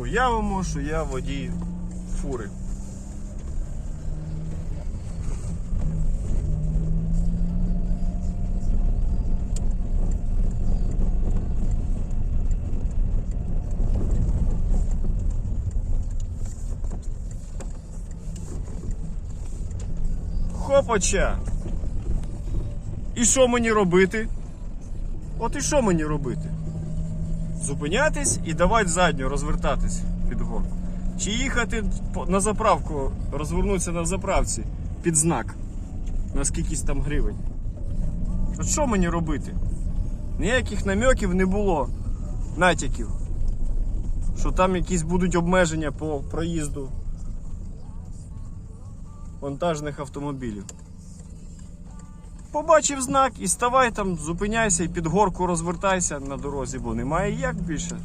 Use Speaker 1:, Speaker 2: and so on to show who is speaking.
Speaker 1: Уявимо, що я водій фури. Хопача. І що мені робити? От і що мені робити? Зупинятись і давати задню, розвертатись під горку. Чи їхати на заправку, розвернутися на заправці під знак на скількись там гривень. От що мені робити? Ніяких намеків не було, натяків, що там якісь будуть обмеження по проїзду вантажних автомобілів. Побачив знак і ставай там, зупиняйся і під горку розвертайся на дорозі, бо немає як більше.